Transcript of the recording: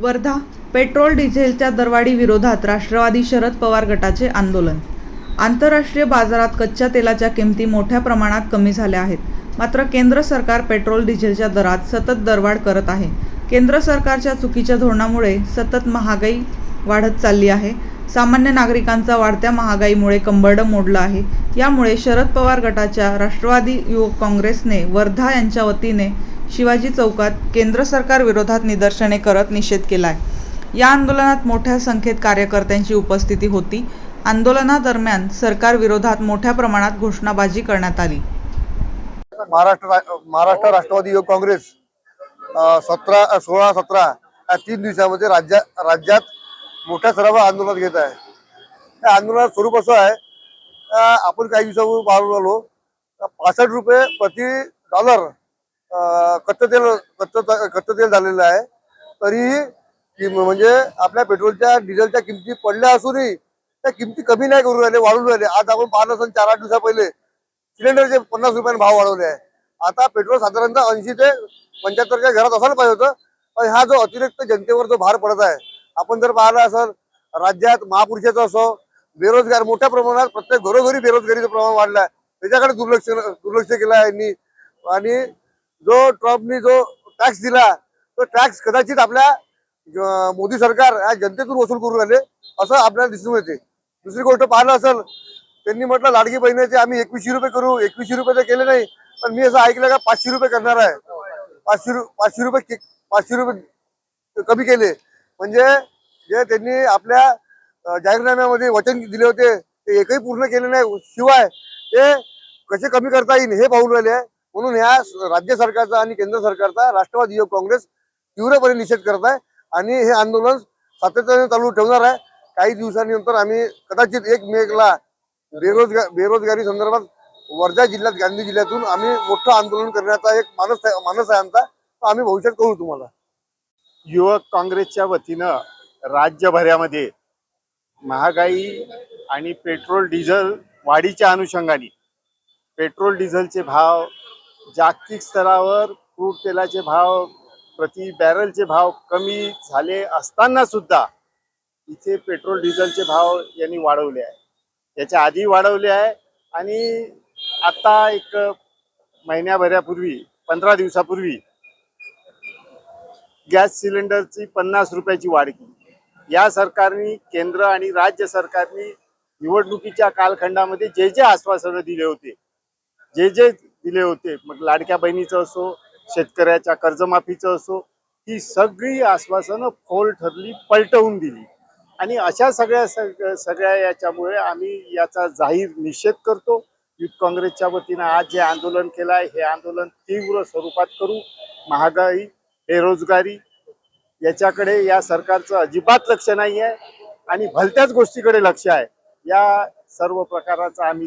Wardha petrol डिझेलच्या दरवाढी विरोधात राष्ट्रवादी शरद पवार गटाचे आंदोलन. आंतरराष्ट्रीय बाजारात कच्च्या तेलाच्या किमती मोठ्या प्रमाणात कमी झाल्या आहेत. मात्र केंद्र सरकार पेट्रोल डिझेलच्या दरात सतत दरवाढ करत आहे. केंद्र सरकारच्या चुकीच्या धोरणामुळे सतत महागाई वाढत चालली आहे. सामान्य नागरिकांचा वाढत्या महागाईमुळे कंबरडं मोडलं आहे. यामुळे शरद पवार गटाच्या राष्ट्रवादी युवक काँग्रेसने वर्धा यांच्या वतीने शिवाजी चौकात केंद्र सरकार विरोधात निदर्शने करत निषेध केला आहे या आंदोलनात मोठ्या संख्येत कार्यकर्त्यांची उपस्थिती होती. आंदोलनादरम्यान सरकार विरोधात मोठ्या प्रमाणात घोषणाबाजी करण्यात आली. महाराष्ट्र महाराष्ट्र राष्ट्रवादी युवक काँग्रेस सतरा सोळा सतरा या तीन दिवसामध्ये राज्या राज्यात मोठ्या सराव आंदोलनात घेत आहे. त्या आंदोलनाचं स्वरूप असं आहे आपण काही दिवसापूर्वी पाहून आलो पासष्ट रुपये प्रति डॉलर कच्चं तेल कच्चं कच्चं तेल झालेलं आहे. तरीही म्हणजे आपल्या पेट्रोलच्या डिझेलच्या किमती पडल्या असूनही त्या किमती कमी नाही करू राहिले वाढून राहिले. आज आपण पाहिलं असेल चार आठ दिवसा पहिले सिलेंडरचे पन्नास रुपयाने भाव वाढवले आहे. आता पेट्रोल साधारणतः ऐंशी ते पंच्याहत्तरच्या घरात असायला पाहिजे होतं. पण हा जो अतिरिक्त जनतेवर जो भार पडत आहे आपण जर पाहिलं असेल राज्यात महापुरुषाचं असो बेरोजगार मोठ्या प्रमाणात प्रत्येक घरोघरी बेरोजगारीचं प्रमाण वाढलं आहे. त्याच्याकडे दुर्लक्ष दुर्लक्ष केलं आहे यांनी. आणि जो ट्रम्पनी जो टॅक्स दिला तो टॅक्स कदाचित आपल्या मोदी सरकार या जनतेतून वसूल करू राहिले असं आपल्याला दिसून येते. दुसरी गोष्ट पाहिलं असेल त्यांनी म्हटलं लाडकी बहिणीचे आम्ही एकवीसशे रुपये करू एकवीसशे रुपये तर केले नाही पण मी असं ऐकलं का पाचशे रुपये करणार आहे. पाचशे रु पाचशे रुपये पाचशे रुपये कमी केले. म्हणजे जे त्यांनी आपल्या जाहीरनाम्यामध्ये वचन दिले होते ते एकही पूर्ण केले नाही. शिवाय ते कसे कमी करता येईल हे पाहून राहिले आहे. म्हणून ह्या राज्य सरकारचा आणि केंद्र सरकारचा राष्ट्रवादी युवक काँग्रेस तीव्रपणे निषेध करत आहे आणि हे आंदोलन सातत्याने चालू ठेवणार आहे. काही दिवसांनंतर आम्ही कदाचित एक मेला बेरोजगार बेरोजगारी संदर्भात वर्धा जिल्ह्यात गांधी जिल्ह्यातून आम्ही मोठं आंदोलन करण्याचा एक मानस आहे मानस आहे आमचा. तो आम्ही भविष्यात करू तुम्हाला. युवक काँग्रेसच्या वतीनं राज्यभरामध्ये महागाई आणि पेट्रोल डिझेल वाढीच्या अनुषंगाने पेट्रोल डिझेलचे भाव जागतिक स्तरावर क्रूड तेलाचे भाव प्रति बॅरलचे भाव कमी झाले असताना सुद्धा इथे पेट्रोल डिझेलचे भाव यांनी वाढवले आहे. याच्या आधी वाढवले आहे आणि आता एक महिन्याभरापूर्वी पंधरा दिवसापूर्वी गॅस सिलेंडरची पन्नास रुपयाची वाढ केली. या सरकारने केंद्र आणि राज्य सरकारने निवडणुकीच्या कालखंडामध्ये जे जे आश्वासनं दिले होते जे जे दिले होते. मग लाडक्या बहिणीचं असो शेतकऱ्याच्या कर्जमाफीचं असो ही सगळी आश्वासनं फोल ठरली पलटवून दिली. आणि अशा सगळ्या सग- सगळ्या याच्यामुळे आम्ही याचा जाहीर निषेध करतो. युथ काँग्रेसच्या वतीनं आज जे आंदोलन केलं आहे हे आंदोलन तीव्र स्वरूपात करू. महागाई बेरोजगारी याच्याकडे या सरकारचं अजिबात लक्ष नाही आहे आणि भलत्याच गोष्टीकडे लक्ष आहे. या सर्व प्रकाराचा आम्ही